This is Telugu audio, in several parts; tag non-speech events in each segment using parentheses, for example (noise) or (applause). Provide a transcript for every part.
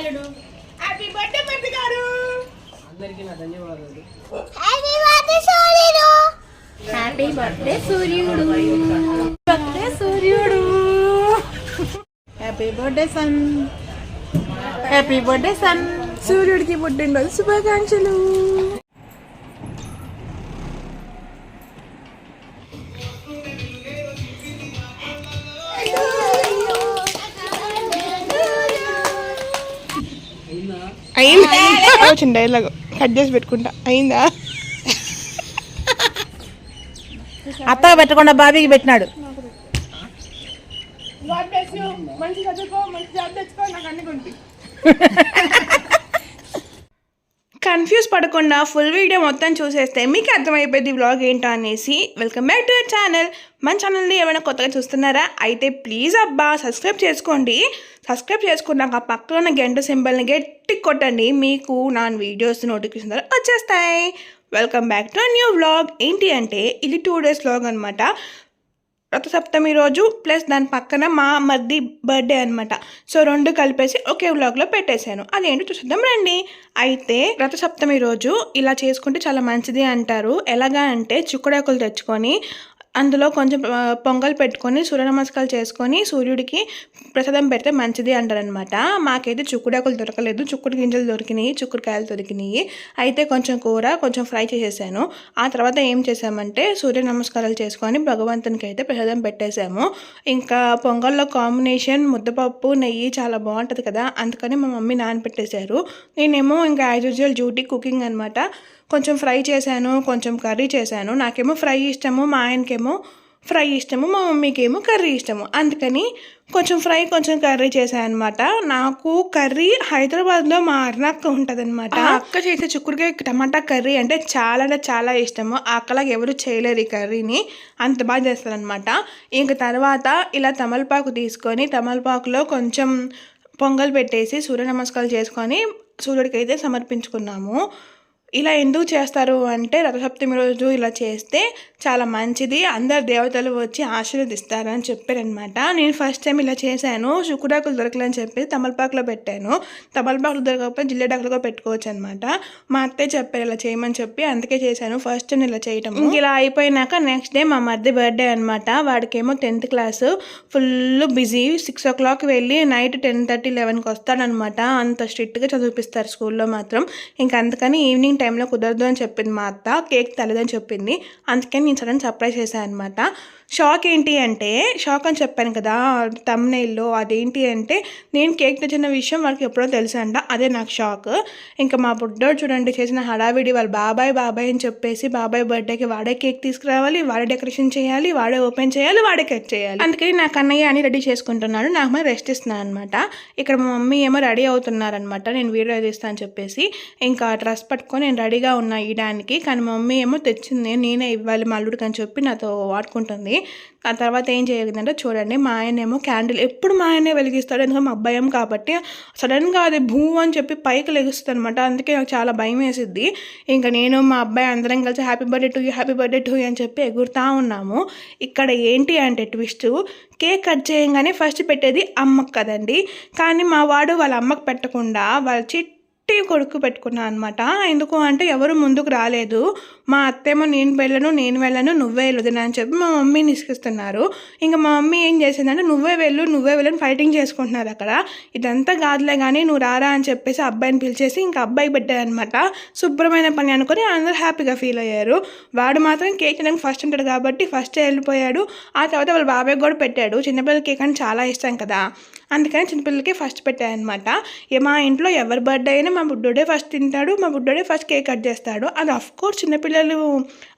అల్లుడు హ్యాపీ బర్త్డే మరిది గారు. అందరికీ నా ధన్యవాదాలు. హ్యాపీ బర్త్డే సూర్యుడు. బర్త్డే సూర్యుడు. Happy birthday sun happy birthday sun సూర్యుడికి పుట్టినరోజు శుభాకాంక్షలు. అయిందా? వచ్చింది డైలాగ్ కట్ చేసి పెట్టుకుంటా. అయిందా? అత్త పెట్టకుండా బాబీకి పెట్టినాడు. మంచి చదువుకో మంచి జాబ్ తెచ్చుకో నాకు అన్ని కొంటి (laughs) కన్ఫ్యూజ్ పడకుండా ఫుల్ వీడియో మొత్తం చూసేస్తే మీకు అర్థమైపోయింది వ్లాగ్ ఏంటో అనేసి. Welcome back to our channel మన ఛానల్ని ఏమైనా కొత్తగా చూస్తున్నారా? అయితే ప్లీజ్ అబ్బా సబ్స్క్రైబ్ చేసుకోండి. సబ్స్క్రైబ్ చేసుకున్నాక పక్కన ఉన్న గంట సింబల్ని గట్టి కొట్టండి. మీకు నా వీడియోస్ నోటిఫికేషన్ ద్వారా వచ్చేస్తాయి. Welcome back to new vlog ఏంటి అంటే ఇది టూ డేస్ వ్లాగ్ అనమాట రథసప్తమి రోజు ప్లస్ దాని పక్కన మా మర్ది బర్త్డే అనమాట సో రెండు కలిపేసి ఒకే వ్లాగ్లో పెట్టేశాను. అదేంటి చూద్దాం రండి. అయితే రథసప్తమి రోజు ఇలా చేసుకుంటే చాలా మంచిది అంటారు. ఎలాగా అంటే చిక్కుడాకులు తెచ్చుకొని అందులో కొంచెం పొంగల్ పెట్టుకొని సూర్య నమస్కారాలు చేసుకొని సూర్యుడికి ప్రసాదం పెడితే మంచిది అంటారనమాట మాకైతే చుక్కుడాకులు దొరకలేదు. చుక్కుడు గింజలు దొరికినాయి చుక్కుడుకాయలు దొరికినాయి. అయితే కొంచెం కూర కొంచెం ఫ్రై చేసేసాను. ఆ తర్వాత ఏం చేసామంటే సూర్య నమస్కారాలు చేసుకొని భగవంతునికి అయితే ప్రసాదం పెట్టేశాము ఇంకా పొంగల్లో కాంబినేషన్ ముద్దపప్పు నెయ్యి చాలా బాగుంటుంది కదా అందుకని మా మమ్మీ నానబెట్టేశారు. నేనేమో ఇంకా యాజ్ యూజువల్ డ్యూటీ కుకింగ్ అనమాట కొంచెం ఫ్రై చేశాను కొంచెం కర్రీ చేశాను. నాకేమో ఫ్రై ఇష్టము మా ఆయనకేమో ఫ్రై ఇష్టము మా మమ్మీకి ఏమో కర్రీ ఇష్టము. అందుకని కొంచెం ఫ్రై కొంచెం కర్రీ చేశాను అనమాట నాకు కర్రీ హైదరాబాద్లో మా అరుణక్క ఉంటుంది అనమాట అక్క చేసే చుక్కుడుకాయ టమాటా కర్రీ అంటే చాలా అంటే చాలా ఇష్టము. అక్కలాగా ఎవరు చేయలేరు ఈ కర్రీని. అంత బాగా చేస్తారనమాట ఇంక తర్వాత ఇలా తమలపాకు తీసుకొని తమలపాకులో కొంచెం పొంగల్ పెట్టేసి సూర్య నమస్కారాలు చేసుకొని సూర్యుడికి అయితే సమర్పించుకున్నాము. ఇలా ఎందుకు చేస్తారు అంటే రథసప్తమి రోజు ఇలా చేస్తే చాలా మంచిది అందరు దేవతలు వచ్చి ఆశీర్వదిస్తారని చెప్పారనమాట నేను ఫస్ట్ టైం ఇలా చేశాను శుకుడాకులు దొరకలేని చెప్పి తమలపాకులో పెట్టాను. తమలపాకులు దొరకకపోతే జిల్లేడాకులుగా పెట్టుకోవచ్చు అనమాట మా అత్తయ్య చెప్పారు ఇలా చేయమని చెప్పి అందుకే చేశాను ఫస్ట్ టైం ఇలా చేయటం ఇంక ఇలా అయిపోయినాక నెక్స్ట్ డే మా మధ్య బర్త్డే అనమాట వాడికేమో tenth class full busy six o'clock వెళ్ళి నైట్ టెన్ థర్టీ లెవెన్కి వస్తాడనమాట అంత స్ట్రిక్ట్గా చదివిపిస్తారు స్కూల్లో మాత్రం. ఇంకా అందుకని ఈవినింగ్ టైంలో కుదరదు అని చెప్పింది మా అత్త కేక్ తలదని చెప్పింది. అందుకని నేను సడన్ సర్ప్రైజ్ చేశాను అనమాట షాక్ ఏంటి అంటే షాక్ అని చెప్పాను కదా తమ్నైల్లో అదేంటి అంటే నేను కేక్ తెచ్చిన విషయం వాళ్ళకి ఎప్పుడో తెలుసంట అంట అదే నాకు షాక్. ఇంకా మా బుడ్డోడు చూడండి చేసిన హడావిడి వాళ్ళ బాబాయ్ బాబాయ్ అని చెప్పేసి బాబాయ్ బర్త్డేకి వాడే కేక్ తీసుకురావాలి వాడే డెకరేషన్ చేయాలి వాడే ఓపెన్ చేయాలి వాడే కట్ చేయాలి. అందుకని నా కన్నయ్య అని రెడీ చేసుకుంటున్నాడు నాకు మరి రెస్ట్ ఇస్తున్నాను అనమాట ఇక్కడ మా మమ్మీ ఏమో రెడీ అవుతున్నారనమాట నేను వీడియో తీస్తాను అని చెప్పేసి. ఇంకా డ్రెస్ పట్టుకొని నేను రెడీగా ఉన్నా ఇయడానికి కానీ మా మమ్మీ ఏమో తెచ్చింది నేనే ఇవ్వాలి మా అల్లుడికి అని చెప్పి నాతో వాడుకుంటుంది. ఆ తర్వాత ఏం చేయగలిగిందంటే చూడండి మా ఆయనేమో క్యాండిల్ ఎప్పుడు మా ఆయనే వెలిగిస్తాడు ఎందుకంటే మా భయం కాబట్టి సడన్గా అది భూ అని చెప్పి పైకి లెగుస్తుంది అనమాట అందుకే నాకు చాలా భయం వేసిద్ది. ఇంకా నేను మా అబ్బాయి అందరం కలిసి happy birthday to you happy birthday to you అని చెప్పి ఎగురుతా ఉన్నాము. ఇక్కడ ఏంటి అంటే ట్విస్ట్ కేక్ కట్ చేయగానే ఫస్ట్ పెట్టేది అమ్మకు కదండి. కానీ మా వాడు వాళ్ళ అమ్మకు పెట్టకుండా వాళ్ళ చిట్టి కొడుకు పెట్టుకున్నాను అనమాట ఎందుకు అంటే ఎవరు ముందుకు రాలేదు. మా అత్తేమో నేను వెళ్ళను నేను వెళ్ళను నువ్వే వెళ్ళదు అని చెప్పి మా మమ్మీని ఇసుకిస్తున్నారు ఇంకా మా మమ్మీ ఏం చేసిందంటే నువ్వే వెళ్ళు నువ్వే వెళ్ళని ఫైటింగ్ చేసుకుంటున్నారు అక్కడ. ఇదంతా కాదులే కానీ నువ్వు రారా అని చెప్పేసి అబ్బాయిని పిలిచేసి ఇంకా అబ్బాయి పెట్టారనమాట శుభ్రమైన పని అనుకొని అందరూ హ్యాపీగా ఫీల్ అయ్యారు. వాడు మాత్రం కేక్ తినడానికి ఫస్ట్ ఉంటాడు కాబట్టి ఫస్ట్ వెళ్ళిపోయాడు. ఆ తర్వాత వాళ్ళ బాబాయ్ కూడా పెట్టాడు. చిన్నపిల్లల కేక్ అని చాలా ఇష్టం కదా. అందుకని చిన్నపిల్లలకి ఫస్ట్ పెట్టాయన్నమాట. మా ఇంట్లో ఎవరి బర్త్డే అయినా మా బుడ్డోడే ఫస్ట్ తింటాడు మా బుడ్డోడే ఫస్ట్ కేక్ కట్ చేస్తాడు. అది అఫ్ కోర్స్ చిన్నపిల్లలు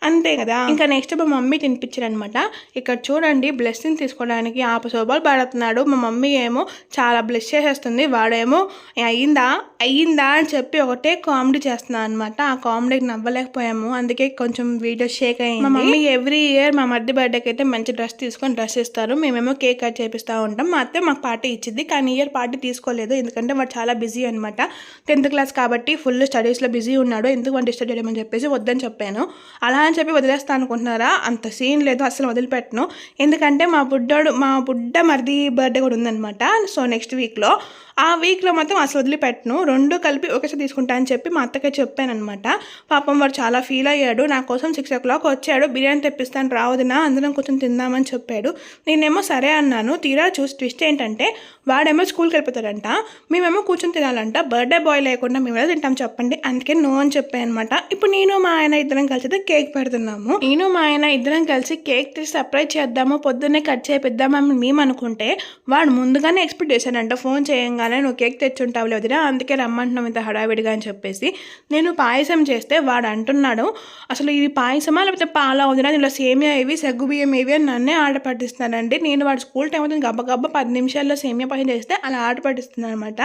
అంతే కదా. ఇంకా నెక్స్ట్ మా మమ్మీ తినిపించారనమాట ఇక్కడ చూడండి బ్లెస్సింగ్ తీసుకోవడానికి ఆపశోభాలు పడుతున్నాడు. మా మమ్మీ ఏమో చాలా బ్లెస్ చేసేస్తుంది. వాడేమో అయ్యిందా? అయ్యిందా? అని చెప్పి ఒకటే కామెడీ చేస్తున్నాను అనమాట ఆ కామెడీకి నవ్వలేకపోయాము. అందుకే కొంచెం వీడియో షేక్ అయ్యింది మా మమ్మీ ఎవ్రీ ఇయర్ మా మధ్య బర్త్డేకి అయితే మంచి డ్రెస్ తీసుకొని డ్రెస్ ఇస్తారు. మేమేమో కేక్ కట్ చేపిస్తూ ఉంటాం. మా అత్తే మాకు పార్టీ ఇచ్చింది. కానీ ఇయర్ పార్టీ తీసుకోలేదు. ఎందుకంటే వాడు చాలా బిజీ అనమాట టెన్త్ క్లాస్ కాబట్టి ఫుల్ స్టడీస్లో బిజీ ఉన్నాడు. ఎందుకు వాడు డిస్టర్బ్ చేయమని చెప్పేసి వద్దని చెప్పాను. అలా అని చెప్పి వదిలేస్తా అనుకుంటున్నారా? అంత సీన్ లేదు. అసలు వదిలిపెట్టను. ఎందుకంటే మా బుడ్డోడు మా బుడ్డ మరిది బర్త్డే కూడా ఉందన్నమాట. సో నెక్స్ట్ వీక్లో ఆ వీక్లో మాత్రం అసలు వదిలిపెట్టను. రెండు కలిపి ఒకేసారి తీసుకుంటా అని చెప్పి మా అత్తకే చెప్పానమాట పాపం వాడు చాలా ఫీల్ అయ్యాడు. నా కోసం సిక్స్ ఓ క్లాక్ వచ్చాడు. బిర్యానీ తెప్పిస్తాను రావదినా అందరం కూర్చొని తిందామని చెప్పాడు. నేనేమో సరే అన్నాను. తీరా చూసి ట్విస్ట్ ఏంటంటే వాడేమో స్కూల్కి వెళ్ళిపోతాడంట. మేమేమో కూర్చొని తినాలంట. బర్త్డే బాయ్ లేకుండా మేము తింటాం చెప్పండి. అందుకే నో అని చెప్పాను అనమాట ఇప్పుడు నేను మా ఆయన ఇద్దరం కలిసి అయితే కేక్ పెడుతున్నాము. నేను మా ఆయన ఇద్దరం కలిసి కేక్ తీసి సర్ప్రైజ్ చేద్దాము. పొద్దున్నే కట్ చేపిద్దామని మేము అనుకుంటే వాడు ముందుగానే ఎక్స్పెక్ట్ చేశాడంట. ఫోన్ చేయంగా చేయంగానే నువ్వు కేక్ తెచ్చుంటావులే వదినా అందుకే రమ్మంటున్నావు ఇంత హడావిడిగా అని చెప్పేసి నేను పాయసం చేస్తే వాడు అంటున్నాడు. అసలు ఇది పాయసమా లేకపోతే పాలా వదినా? దీనిలో సేమియా ఇవి సగ్గు బియ్యం ఇవి అని నన్నే ఆట పట్టిస్తానండి నేను వాడు స్కూల్ టైం అవుతుంది గబ్బగబ్బ పది నిమిషాల్లో సేమియా పాయసం చేస్తే అలా ఆట పట్టిస్తున్నాను అనమాట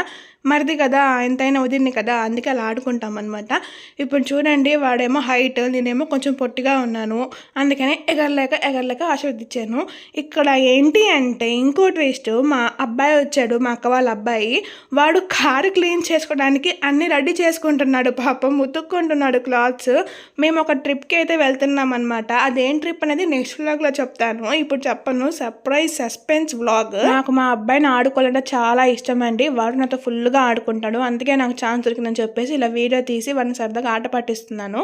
మరిది కదా ఎంతైనా వదిలింది కదా అందుకే అలా ఆడుకుంటాం అనమాట ఇప్పుడు చూడండి వాడేమో హైట్ నేనేమో కొంచెం పొట్టిగా ఉన్నాను. అందుకనే ఎగరలేక ఎగరలేక ఆశీర్వదించాను. ఇక్కడ ఏంటి అంటే ఇంకో ట్విస్ట్. మా అబ్బాయి వచ్చాడు మా అక్క వాళ్ళ అబ్బాయి. వాడు కారు క్లీన్ చేసుకోవడానికి అన్ని రెడీ చేసుకుంటున్నాడు. పాపం ఉతుక్కుంటున్నాడు క్లాత్స్. మేము ఒక ట్రిప్కి అయితే వెళ్తున్నాం అనమాట అదేం ట్రిప్ అనేది నెక్స్ట్ వ్లాగ్లో చెప్తాను. ఇప్పుడు చెప్పను. సర్ప్రైజ్ సస్పెన్స్ వ్లాగ్ నాకు మా అబ్బాయిని ఆడుకోవాలంటే చాలా ఇష్టం అండి. వాడు నాతో ఫుల్గా ఆడుకుంటాడు. అందుకే నాకు ఛాన్స్ దొరికిందని చెప్పేసి ఇలా వీడియో తీసి వాడిని సరదాగా ఆట పట్టిస్తున్నాను.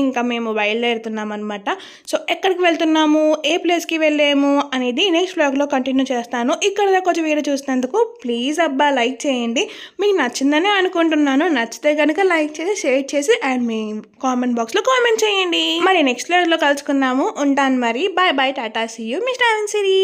ఇంకా మేము బయలుదేరుతున్నాం అనమాట సో ఎక్కడికి వెళ్తున్నాము? ఏ ప్లేస్కి వెళ్ళాము? అనేది నెక్స్ట్ వ్లాగ్లో కంటిన్యూ చేస్తాను. ఇక్కడ దాకా వచ్చి వీడియో చూసినందుకు ప్లీజ్ అబ్బా లైక్ చేయండి. మీకు నచ్చిందనే అనుకుంటున్నాను. నచ్చితే కనుక లైక్ చేసి షేర్ చేసి అండ్ మీ కామెంట్ బాక్స్లో కామెంట్ చేయండి. మరి నెక్స్ట్ వ్లాగ్లో కలుసుకుందాము. ఉంటాను మరి. Bye bye. Tata. See you. Mister Siri.